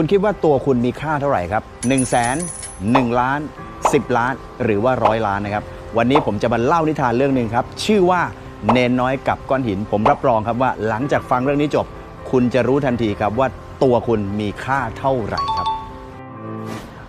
คุณคิดว่าตัวคุณมีค่าเท่าไหร่ครับ1นึ่งแสนหนึ่งล้าน 10 ล้าน หรือว่าร้อยล้านนะครับ วันนี้ผมจะมาเล่านิทานเรื่องหนึ่งครับ ชื่อว่าเนนน้อยกับก้อนหิน ผมรับรองครับว่า หลังจากฟังเรื่องนี้จบ คุณจะรู้ทันทีครับว่าตัวคุณมีค่าเท่าไหร่ครับ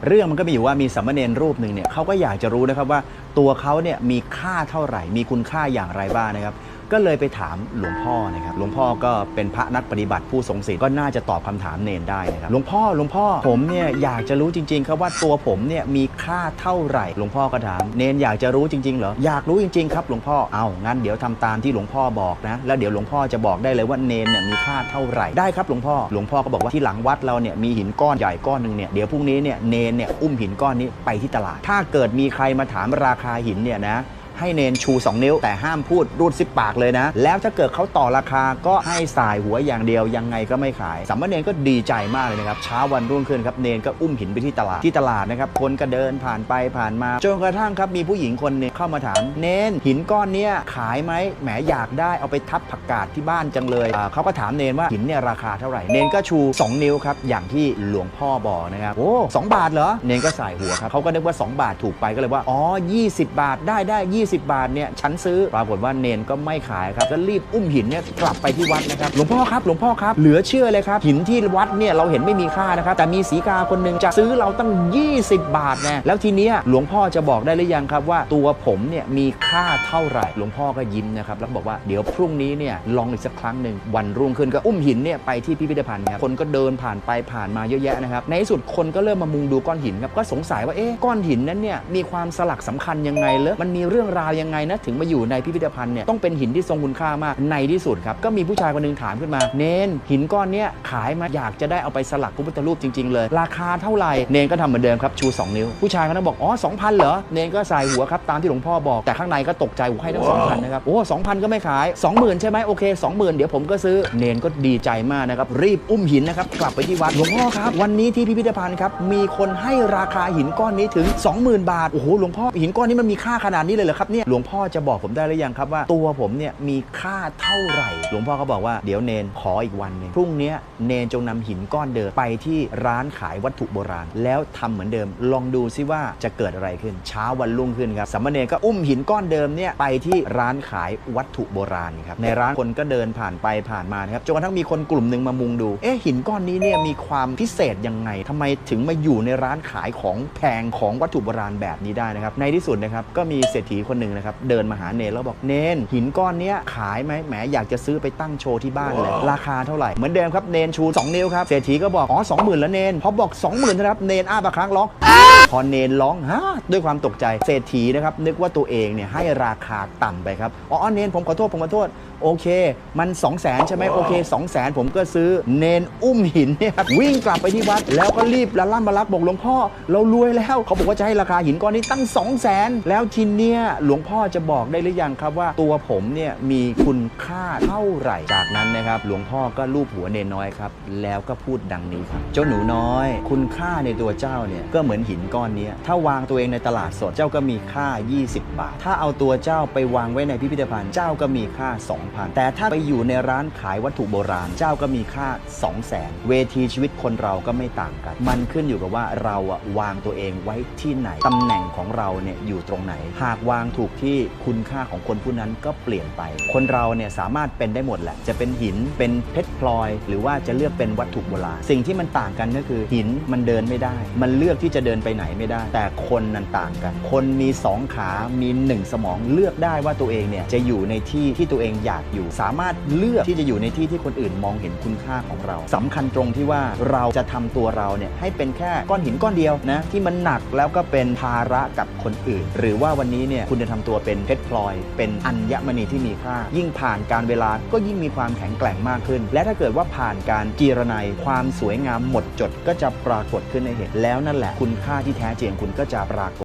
เรื่องมันก็มีอยู่ว่ามีสามเณรรูปหนึ่งเนี่ยเขาก็อยากจะรู้นะครับว่าตัวเขาเนี่ยมีค่าเท่าไหร่ มีคุณค่าอย่างไรบ้างนะครับ ก็เลยไปถามหลวงพ่อนะครับหลวงพ่อก็เป็นพระนักปฏิบัติผู้ทรงศีลก็น่าจะตอบคำถามเนนได้นะครับหลวงพ่อหลวงพ่อผมเนี่ยอยากจะรู้จริงๆ ครับว่าตัวผมเนี่ยมีค่าเท่าไหร่ หลวงพ่อก็ถามเนนอยากจะรู้จริงๆเหรออยากรู้จริงๆครับหลวงพ่อเอางั้นเดี๋ยวทำตามที่หลวงพ่อบอกนะแล้วเดี๋ยวหลวงพ่อจะบอกได้เลยว่าเนนเนี่ยมีค่าเท่าไหร่ได้ครับหลวงพ่อหลวงพ่อก็บอกว่าที่หลังวัดเราเนี่ยมีหินก้อนใหญ่ก้อนหนึ่งเนี่ยเดี๋ยวพรุ่งนี้เนี่ยเนนเนี่ยอุ้มหินก้อนนี้ไปที่ตลาด ถ้าเกิดมีใครมาถามราคาหินเนี่ยนะ ให้เนนชู 2 นิ้ว แต่ห้ามพูดรูดซิปปากเลยนะ แล้วถ้าเกิดเขาต่อราคาก็ให้สายหัวอย่างเดียวยังไงก็ไม่ขายสามเณรก็ดีใจมากเลยนะครับเช้าวันรุ่งขึ้นครับเนนก็อุ้มหินไปที่ตลาดที่ตลาดนะครับคนก็เดินผ่านไปผ่านมาจนกระทั่งครับมีผู้หญิงคนหนึงเข้ามาถามเนนหินก้อนเนี้ยขายไหมแหมอยากได้เอาไปทับผักกาดที่บ้านจังเลยเขาก็ถามเนนว่าหินเนี่ยราคาเท่าไหร่เนนก็ชู 2 นิ้วครับอย่างที่หลวงพ่อบอกนะครับโอ้สองบาทเหรอเนนก็สายหัวครับเขาก็นึกว่า 2 บาทถูกไปก็เลยว่าอ๋อ20 บาทได้ได้20 บาทเนี่ยฉันซื้อปรากฏว่าเนนก็ไม่ขายครับก็รีบอุ้มหินเนี่ยกลับไปที่วัดนะครับหลวงพ่อครับหลวงพ่อครับเหลือเชื่อเลยครับหินที่วัดเนี่ยเราเห็นไม่มีค่านะครับแต่มีสีกาคนหนึ่งจะซื้อเราตั้ง 20 บาทนะแล้วทีเนี้ยหลวงพ่อจะบอกได้หรือยังครับว่าตัวผมเนี่ยมีค่าเท่าไหร่ หลวงพ่อก็ยิ้มนะครับแล้วบอกว่าเดี๋ยวพรุ่งนี้เนี่ยลองอีกสักครั้งหนึ่งวันรุ่งขึ้นก็อุ้มหินเนี่ยไปที่พิพิธภัณฑ์ครับคนก็เดินผ่านไปผ่านมาเยอะแยะนะครับในที่สุดคนก็เริ่มมามุงดูก้อนหินครับก็สงสัยว่าเอ๊ะก้อนหินนั้นเนี่ยมีความสลักสำคัญยังไงเหรอมันมีเรื่องราวยังไงนะถึงมาอยู่ในพิพิธภัณฑ์เนี่ยต้องเป็นหินที่ทรงคุณค่ามากในที่สุดครับก็มีผู้ชายคนหนึงถามขึ้นมา เนนหินก้อนเนี้ยขายมาอยากจะได้เอาไปสลักพระพุทธรูปจริง ๆ เลย ราคาเท่าไหร่เนนก็ทำเหมือนเดิมครับชู 2 นิ้ว ผู้ชายคนนั้นบอกอ๋อ2,000เหรอเนนก็สายหัวครับตามที่หลวงพ่อบอกแต่ข้างในก็ตกใจหัวให้ทั้ง2,000นะครับโอ้2,000ก็ไม่ขาย 20,000 ใช่ไหมโอเค 20,000 เดี๋ยวผมก็ซื้อเนนก็ดีใจมากนะครับรีบอุ้มหินนะครับกลับไปที่วัดหลวงพ่อครับวันนี้ที่พิพิธภัณฑ์ครับมีคนให้ราคาหินก้อนนี้ถึง 20,000 บาทโอ้โหหลวงพ่อหินก้อนนี้มันมีค่าขนาดนี้เลยเหรอครับเนี่ยหลวงพ่อจะบอกผมได้หรือยังครับว่า ตัวผมเนี่ยมีค่าเท่าไหร่ หลวงพ่อก็บอกว่าเดี๋ยวเนนขออีกวันหนึงพรุ่งนี้เนนจงนำหินก้อนเดิมไปที่ร้านขายวัตถุโบราณ แล้วทำเหมือนเดิม ลองดูซิว่าจะเกิดอะไรขึ้น เช้าวันรุ่งขึ้นครับสามเณรก็อุ้มหินก้อนเดิมเนี่ยไปที่ร้านขายวัตถุโบราณครับในร้านคนก็เดินผ่านไปผ่านมานะครับจนกระทั่งมีคนกลุ่มหนึ่งมามุงดูเอ๊ะหินก้อนนี้เนี่ยมีความพิเศษยังไงทำไมถึงมาอยู่ในร้านขายของแพงของวัตถุโบราณแบบนี้ได้นะครับในที่สุดนะครับก็มีเศรษฐีคนหนึ่งนะครับเดินมาหาเนนแล้วบอกเนนหินก้อนเนี้ยขายไหมแหมอยากจะซื้อไปตั้งโชว์ที่บ้านเลย ราคาเท่าไหร่เหมือนเดิมครับเนนชู 2 นิ้วครับเศรษฐีก็บอกอ๋อ20,000แล้วเนนพอบอก 20,000นะครับเนนอ้าปากค้างร้องพอเนนร้องฮะด้วยความตกใจเศรษฐีนะครับนึกว่าตัวเองเนี่ยให้ราคาต่ำไปครับอ๋อเนนผมขอโทษผมขอโทษโอเค มัน 2 0 0แสนใช่ไหมโอเค 2 0 0แสนผมก็ซื้อเนนอุ้มหินเนี่ยครับวิ่งกลับไปที่วัด แล้วก็รีบละล่ำมาลักบอกหลวงพ่อ เรารวยแล้ว เขาบอกว่าจะให้ราคาหินก้อนนี้ตั้ง 2 0 0แสนแล้วทีเนี้ยหลวงพ่อจะบอกได้หรือยังครับว่าตัวผมเนี่ยมีคุณค่าเท่าไหร่จากนั้นนะครับหลวงพ่อก็ลูบหัวเนนน้อยครับแล้วก็พูดดังนี้ครับ เจ้าหนูน้อย คุณค่าในตัวเจ้าเนี่ยก็เหมือนหินก้อนนี้ถ้าวางตัวเองในตลาดสดเจ้าก็มีค่า 20 บาท ถ้าเอาตัวเจ้าไปวางไว้ในพิพิธภัณฑ์เจ้าก็มีค่า 2,000 แต่ถ้าไปอยู่ในร้านขายวัตถุโบราณเจ้าก็มีค่า 200,000เวทีชีวิตคนเราก็ไม่ต่างกัน มันขึ้นอยู่กับว่าเราอะวางตัวเองไว้ที่ไหนตำแหน่งของเราเนี่ยอยู่ตรงไหน หากวางถูกที่คุณค่าของคนผู้นั้นก็เปลี่ยนไป คนเราเนี่ยสามารถเป็นได้หมดแหละ จะเป็นหินเป็นเพชรพลอย หรือว่าจะเลือกเป็นวัตถุโบราณสิ่งที่มันต่างกันก็คือหินมันเดินไม่ได้ มันเลือกที่จะเดินไปไหนไม่ได้ แต่คนนั้นต่างกัน คนมีสองขามีหนึ่งสมองเลือกได้ว่าตัวเองเนี่ยจะอยู่ในที่ที่ตัวเองอยากอยู่ สามารถเลือกที่จะอยู่ในที่ที่คนอื่นมองเห็นคุณค่าของเราสำคัญตรงที่ว่าเราจะทำตัวเราเนี่ยให้เป็นแค่ก้อนหินก้อนเดียวนะที่มันหนักแล้วก็เป็นภาระกับคนอื่น หรือว่าวันนี้เนี่ยคุณจะทำตัวเป็นเพชรพลอย เป็นอัญมณีที่มีค่า ยิ่งผ่านการเวลาก็ยิ่งมีความแข็งแกร่งมากขึ้น และถ้าเกิดว่าผ่านการกีรนัยความสวยงามหมดจดก็จะปรากฏขึ้นในเห็นแล้วนั่นแหละคุณค่าที่แท้จริงคุณก็จะปรากฏ